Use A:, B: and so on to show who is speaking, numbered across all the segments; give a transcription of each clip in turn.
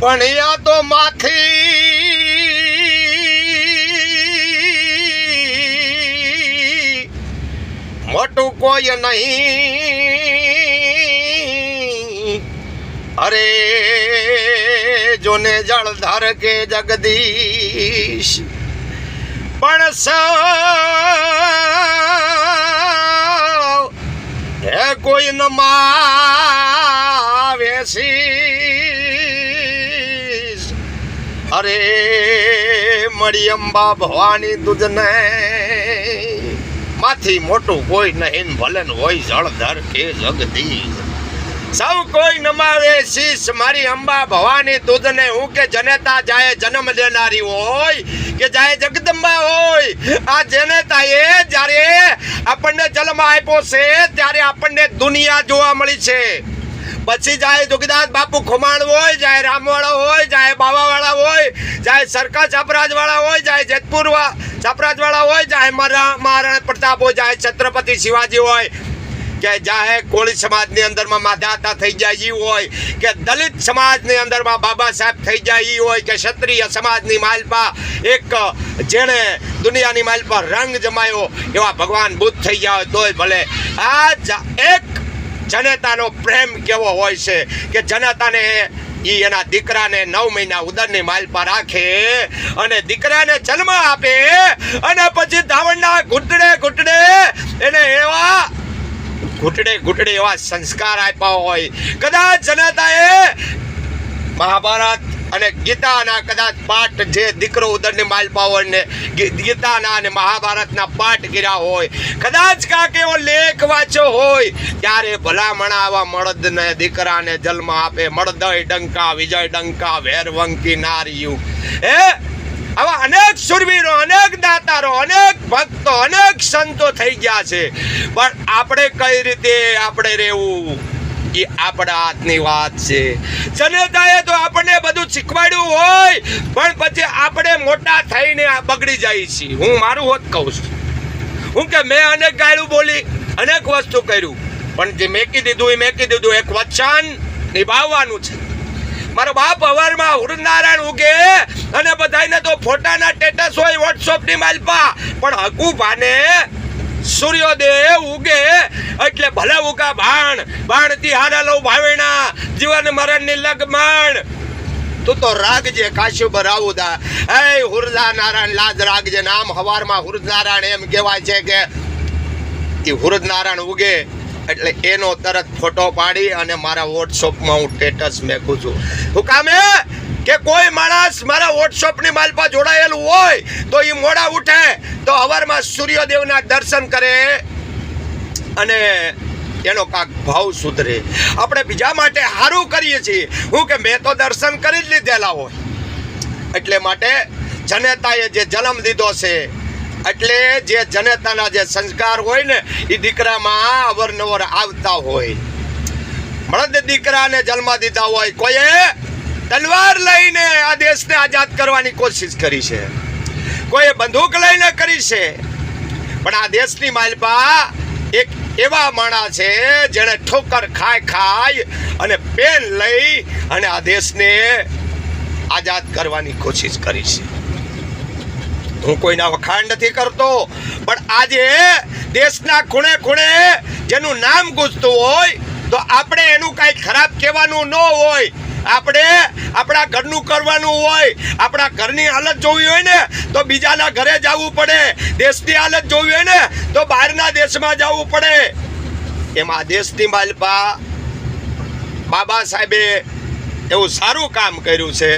A: પણ યા તો માથી મોટું કોઈ નહીં. અરે, જોને જળધર કે જગદીશ. પણ સૌ, હે કોઈ ન માવે અરે મળી અંબા ભવાની દૂધને માથી મોટું કોઈ નહીં ભલે હોય જળધર કે જગદીશ. સૌ કોઈ નમાવે શીશ, મારી અંબા ભવાની દૂધને હું કે જનેતા જાય જન્મ દેનારી હોય કે જાય જગદંબા હોય? આ જનેતા એ જ્યારે આપણને જન્મ આપ્યો છે, ત્યારે આપણને દુનિયા જોવા મળી છે. પછી જાય જુગદાસ બાપુ ખુમાણ હોય જાય રામવાળો હોય હોય જાય સરકાર ચાપરાજવાળા હોય, જાય જેતપુર છાપરાજવાળા હોય, જાય મહારા- મહારાણા પ્રતાપ હોય જાય, છત્રપતિ શિવાજી હોય, કે જાહે કોળી સમાજની અંદરમાં માધાતા થઈ જાય એ હોય, કે દલિત સમાજની અંદરમાં બાબા સાહેબ થઈ જાય એ હોય, કે ક્ષત્રિય સમાજની માલપા એક, જેણે દુનિયાની માલપા રંગ જમાયો, એવા ભગવાન બુદ્ધ થઈ હોય, તોય ભલે. આ એક જનતાનો પ્રેમ કેવો હોય છે, કે જનતાને ઈ એના દીકરાને નવ મહિના ઉદરની માલપા રાખે અને દીકરાને જન્મ આપે અને પછી ધાવણના ઘૂંટડે ઘૂંટડે એને એવા ઘૂંટડે ઘૂંટડે એવા સંસ્કાર આપ્યા હોય. કદાચ જનતાએ મહાભારત અને ગીતાના કદાચ પાઠ જે દીકરો ઉદરની માલપાવરને ગી- ગીતાના અને મહાભારતના પાઠ ગીર્યા હોય, કદાચ કાંક એવો લેખ વાંચ્યો હોય, ત્યારે ભલામણ આવા મળદને દીકરાને જન્મ આપે. મળદય ડંકા, વિજય ડંકા, વેરવંકી નારિયું હે? આવા અનેક સુરવીરો, અનેક દાતારો, અનેક ભક્તો, અનેક સંતો થઈ ગયા છે. પણ આપણે કઈ રીતે આપણે રહેવું? એ આપણા હાથની વાત છે. જનતાએ તો આપણને બધું શીખવાડ્યું હોય, પણ પછી આપણે મોટા થઈને બગડી જાય છીએ હું મારું હોત કહું છું. હું કે મેં અનેક ગાળું બોલી, અનેક વસ્તુ કર્યું, પણ જે મેકી દીધું એ મેકી દીધું. એક વચન નિભાવવાનું છે. મારો બાપ અવારમાં હુરનારાયણ ઉગે અને બધાયને તો ફોટાના સ્ટેટસ હોય વોટ્સઅપની માલપા. પણ હકુભાને સૂર્યોદય ઉગે, એટલે ભલે ઉગા ભાણ બાણથી હારા લઉં ભાવેણા જીવન મરણની લગમણ. તું તો રાખજે કાશી બરાવુદા એ હુરદા નારાયણ, લાજ રાખજે નામ હવારમાં હુરનારાયણ એમ કહેવાય છે કે એ હુરદ નારાયણ ઉગે, એટલે એનો તરત ફોટો પાડી અને મારા વોટ્સઅપમાં હું સ્ટેટસ મેકું છું હું કામે? કે કોઈ માણસ મારા વોટ્સઅપની માલપા જોડાયેલું હોય તો એ મોડા ઉઠે તો હવારમાં સૂર્યદેવના દર્શન કરે અને એનો કાંક ભાવ સુધરે. આપણે બીજા માટે સારું કરીએ છીએ. હું કે મેં તો દર્શન કરી જ લીધેલા હોય. એટલે માટે જનતાએ જે જન્મ દીધો છે, એટલે જે જનતાના જે સંસ્કાર હોય ને એ દીકરામાં અવરનવર આવતા હોય. મળદ દીકરાને જન્મ દીધા હોય કોઈએ? તલવાર લઈને આ દેશને આઝાદ કરવાની કોશિશ કરી છે. કોઈએ બંદૂક લઈને કરી છે, પણ આ દેશની માલપા એક એવા માણા છે જેણે ઠોકર ખાય ખાય અને પેન લઈ અને આ દેશને આઝાદ કરવાની કોશિશ કરી છે. હું કોઈના વખાણ નથી કરતો, પણ આજે દેશના ખૂણે ખૂણે જેનું નામ ગુજતું હોય તો આપણે એનું કાંઈ ખરાબ કહેવાનું ન હોય. આપણે આપણા ઘરનું કરવાનું હોય, આપણા ઘરની હાલત જોવી હોય ને, તો બીજાના ઘરે જવું પડે. દેશની હાલત જોવી હોય ને, તો બહારના દેશમાં જવું પડે. એમાં દેશની માલપા બાબા સાહેબે એવું સારું કામ કર્યું છે,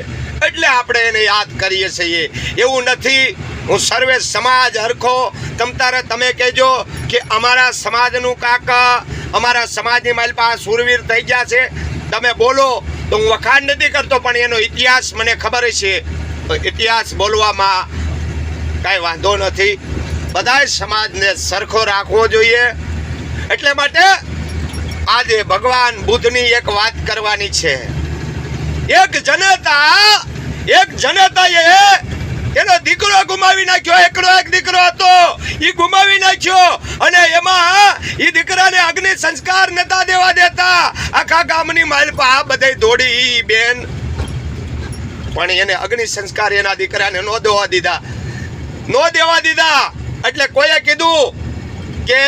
A: એટલે આપણે એને યાદ કરીએ છીએ. એવું નથી, હું સર્વે સમાજ હરખો, તમ તારે તમે કહેજો કે અમારા સમાજનું કાકા, અમારા સમાજની માલપા સુરવીર થઈ ગયા છે. તમે બોલો તો હું વખાણ નથી કરતો, પણ એનો ઇતિહાસ મને ખબર છે. તો ઇતિહાસ બોલવામાં કાંઈ વાંધો નથી. બધાય સમાજને સરખો રાખવો જોઈએ. એટલે માટે આજે ભગવાન બુદ્ધની એક વાત કરવાની છે. એક જનતા, એક જનતાએ એનો દીકરો ગુમાવી નાખ્યો એકડો એક દીકરો હતો. એ ગુમાવી નાખ્યો. અને એમાં એ દીકરાને અગ્નિ સંસ્કાર નતા દેવા દેતા. આખા ગામની માલપા બધે દોડી બેન. પણ એને અગ્નિ સંસ્કાર એના દીકરાને નો દેવા દીધા. નો દેવા દીધા. એટલે કોઈએ કીધું કે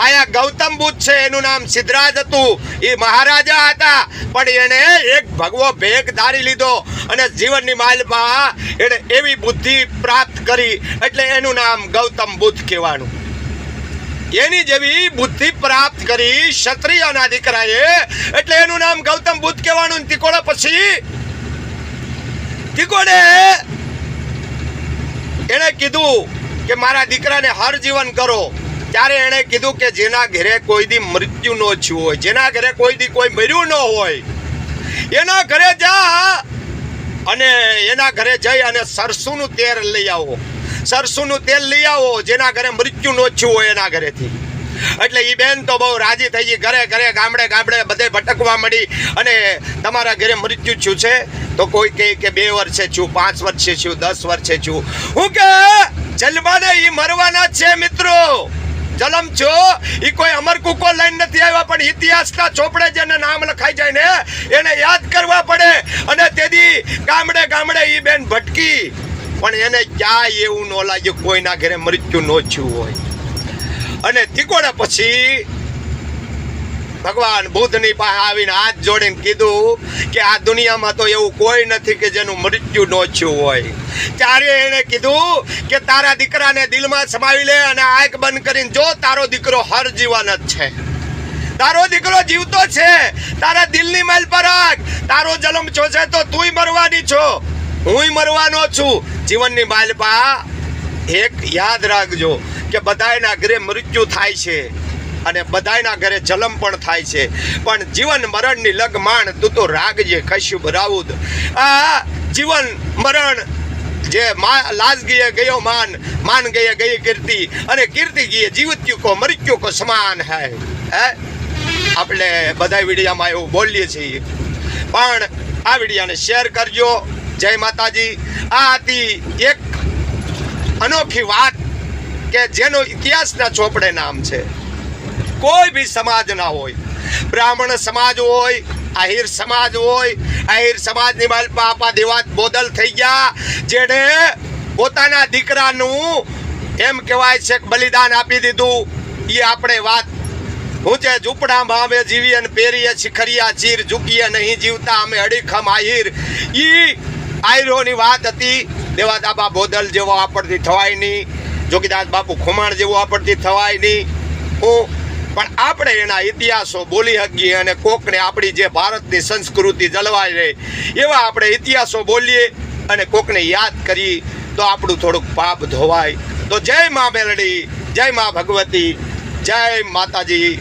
A: આયા ગૌતમ બુદ્ધ છે, એનું નામ સિદ્ધરાજ હતું. એ મહારાજા હતા. પણ એને એક ભગવો ભેગ ધારી લીધો અને જીવનની માલમાં એને એવી બુદ્ધિ પ્રાપ્ત કરી, એટલે એનું નામ ગૌતમ બુદ્ધ કહેવાનું. એની જેવી બુદ્ધિ પ્રાપ્ત કરી ક્ષત્રિયના દીકરાએ, એટલે એનું નામ ગૌતમ બુદ્ધ કહેવાનું. તિકોડે પછી તિકોડે એણે કીધું કે, મારા દીકરાને હર જીવન કરો. ત્યારે એણે કીધું કે જેના ઘરે કોઈ દી મૃત્યુ ન થયું હોય, જેના ઘરે કોઈ દી કોઈ મર્યું ન હોય, એના ઘરે જા અને એના ઘરે જઈ અને સરસુનું તેલ લઈ આવો. સરસુનું તેલ લઈ આવો, જેના ઘરે મૃત્યુ ન થયું હોય એના ઘરેથી. એટલે એ બેન તો બહુ રાજી થઈ ગઈ, ઘરે ઘરે ગામડે ગામડે બધે ભટકવા મળી અને તમારા ઘરે મૃત્યુ થયું છે? તો કોઈ કહે કે બે વર્ષે છું પાંચ વર્ષે છું દસ વર્ષે છું હું કે જલમાને એ મરવાના છે મિત્રો. જલમ છો? ઈ કોઈ અમર કુકો લઈને નથી આવ્યા, પણ ઇતિહાસના ચોપડે જેને નામ લખાઈ જાય ને, એને યાદ કરવા પડે. અને તેથી ગામડે ગામડે ઈ બેન ભટકી. પણ એને ક્યાંય એવું ન લાગ્યું, કોઈના ઘરે મૃત્યુ ન થયું હોય. અને તિકોડા પછી ભગવાન બુદ્ધની પાસે આવીને હાથ જોડીને કીધું કે આ દુનિયામાં તો એવું કોઈ નથી કે જેનું મૃત્યુ ન થયું હોય. ત્યારે એણે કીધું કે તારા દીકરાને દિલમાં સમાવી લે અને આંખ બંધ કરીને જો તારો દીકરો હર જીવન જ છે. તારો દીકરો જીવતો છે. તારા દિલની માલ પર આગ તારો જલમ છો છે તો તુંય મરવાની છો. હુંય મરવાનો છું. જીવનની માલ પા એક યાદ રાખજો કે બધાયના ઘરે મૃત્યુ થાય છે. અને બધાયના ઘરે જલમ પણ થાય છે. પણ જીવન મરણની લગમાણ તું તો રાગજે કશું રાઉદ. આ જીવન મરણ જે લાજ ગયે ગયો માન માન ગયે ગઈ કીર્તિ અને કીર્તિ ગયે જીવત્યુ કો મૃત્યુ કો સમાન હૈ. હે? આપણે બધા વિડીયામાં એવું બોલીએ છીએ. પણ આ વિડીયાને શેર કરજો. જય માતાજી. આ હતી એક અનોખી વાત કે જેનો ઇતિહાસના ચોપડે નામ છે. કોઈ બી સમાજ ના હોય. બ્રાહ્મણ સમાજ હોય, આહિર સમાજ હોય, આહિર સમાજની આપા દેવાત બોદલ થઈ ગયા, જેણે પોતાના દીકરાનું એમ કહેવાય છે બલિદાન આપી દીધું. એ આપણે વાત હું છે ઝૂંપડામાં અમે જીવીએ ને પહેરીએ શિખરિયા ચીર, ઝૂકીએ, નહીં જીવતા, અમે અડીખમ, આહિર. એ આયરોની વાત હતી. દેવા દાબા બોદલ જેવો આપણથી થવાય નહીં. જોગીદાસ બાપુ ખુમાણ જેવો આપણથી થવાય નહીં. હું પણ આપણે એના ઇતિહાસો બોલી શકીએ અને કોકને આપણી જે ભારતની સંસ્કૃતિ જળવાઈ રહે, એવા આપણે ઇતિહાસો બોલીએ અને કોકને યાદ કરીએ, તો આપણું થોડુંક પાપ ધોવાય. તો જય મા મેલડી, જય મા ભગવતી, જય માતાજી.